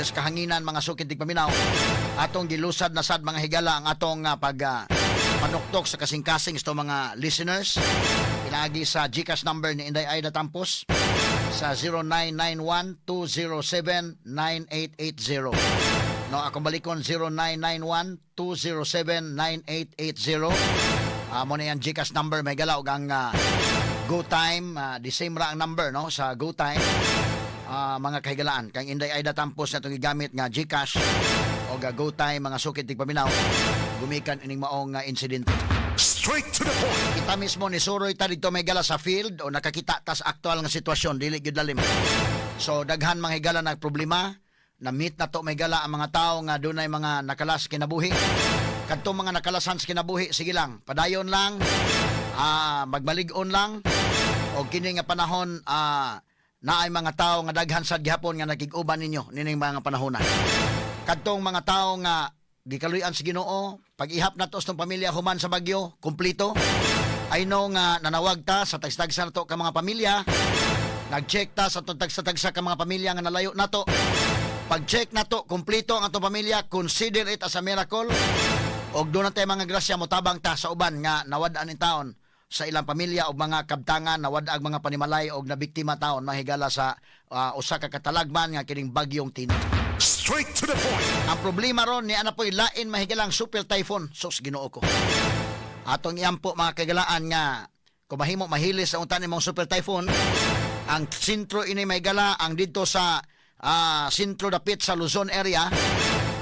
sa kahanginan mga sukid paminaw atong gilusad na sad mga higala ang atong ah, pag ah, panuktok sa kasing-kasing sa mga listeners. Pinagi sa GCash number ni Inday Aida Tampos sa 0991-207-9880 no akong balikon 0991-207-9880 Amo na yan GCash number may galaw ang ah, Go Time ah, the same ra ang number no sa Go Time Ah, mga kahigalaan. Kang Inday Aida Tampos na itong gigamit nga GCash o ga Go Time mga sukit tig paminaw. Gumikan ining maong nga insidente Straight to the point. kita mismo ni Suroy ta dito may gala sa field o nakakita ta sa aktual nga sitwasyon. Dili gyud lalim. So daghan mga higala na problema. Na meet na to may gala ang mga tao nga dunay mga nakalas kinabuhi. Kadtong mga nakalasan sa kinabuhi sige lang. Padayon lang. Ah magbalig-on lang. O kini nga panahon ah naay mga tao nga daghan sad gihapon nga nakig-uban ninyo nining mga panahon kadtong mga tao nga gikaluyan sa Ginoo pag-ihap na to sa pamilya human sa bagyo kumplito. I know nga nanawag ta sa tagsa na to ka mga pamilya. Nag-check ta sa tagsa-tagsa ka mga pamilya nga nalayo na to pag-check na to kumplito ang atong pamilya consider it as a miracle. Og doon na tayo mga grasya motabang ta sa uban nga nawad-an in taon sa ilang pamilya o mga kabtangan nawad ang mga panimalay og nabiktima taon mahigala sa ah, usa ka katalagman nga kining bagyong Tino. Straight to the point. Ang problema ron ni ana po'y lain mahigalang super typhoon sus Ginoo ko. Atong iyampo mga kagalaan nga kung mahimo mahilis sa untan imong super typhoon ang sentro ini mahigala ang dito sa ah, sentro dapit sa Luzon area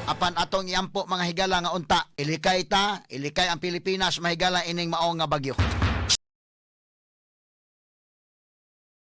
apan atong iyampo mga higala nga unta ilikay ta ilikay ang Pilipinas mahigala ining mao nga bagyo